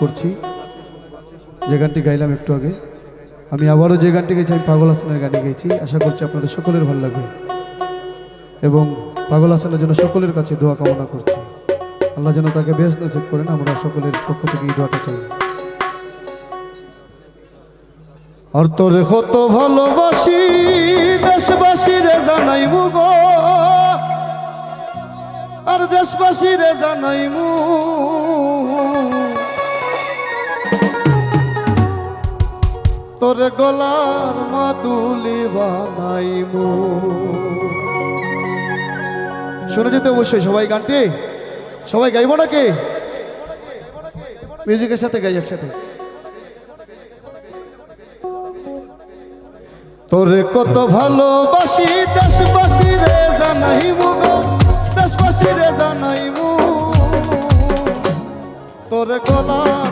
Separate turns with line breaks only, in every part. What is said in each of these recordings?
করছি। যে গানটি গাইলাম একটু আগে। আমি আবারও যে গানটি গেছি, আমি পাগল হাসানের গানে গেয়েছি। আশা করছি আপনাদের সকলের ভালো লাগবে। এবং পাগল হাসানের জন্য সকলের কাছে দোয়া কামনা করছি। আল্লাহ যেন তাকে বেশ নসিব করেন, আমরা সকলের পক্ষ থেকে এই দোয়াটা চাই। আর তোরে কত ভালোবাসি দেশবাসী রে জানাই মুগো আর দেশবাসী রে জানাই মু তোরে গলার মাদুলি বানাইমু। শুনে যেতে অবশ্যই সবাই গানটি। সবাই গাইব নাকি? মিউজিকের সাথে গাই একসাথে। তোরে কত ভালোবাসি, দেশবাসী রে জানাইমু দেশবাসী রে জানাইমু। তোরে গলার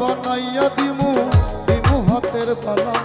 বানাইয়া দিমু দিমু হাতের পালা।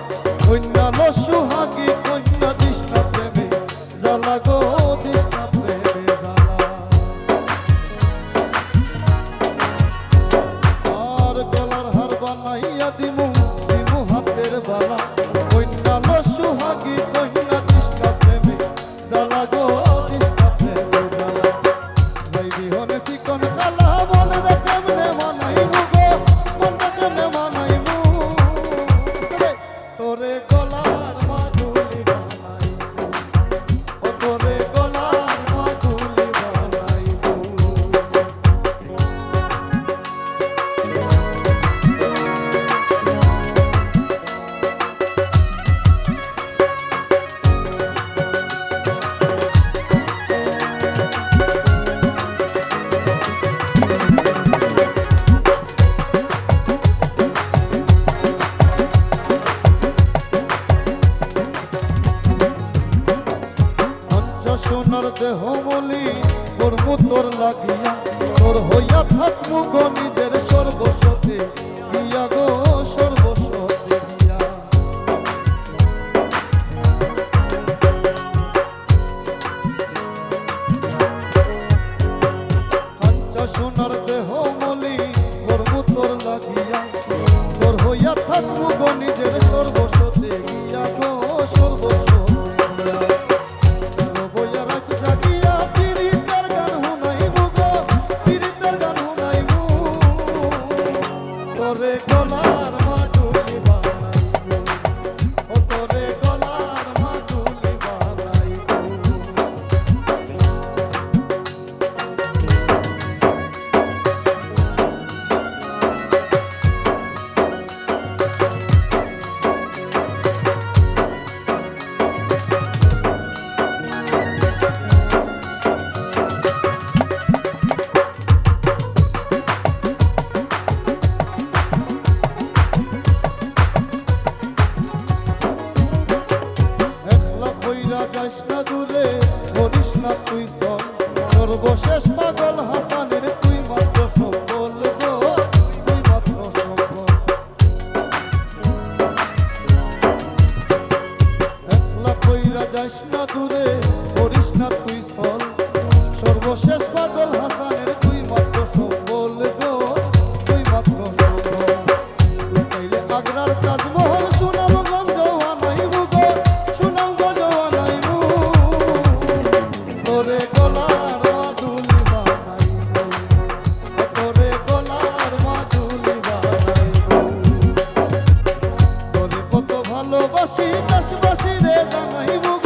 দেহ কর্ম তোর লাগিয়া তোর হইয়া থাকমু গো নিজের না তুই চল। সর্বশেষ পাগল হাসানের তুই মাত্র তুই মাত্র একলা কইরা যাস না দূরে। বাসি দশ বাসি রে জামাইবু।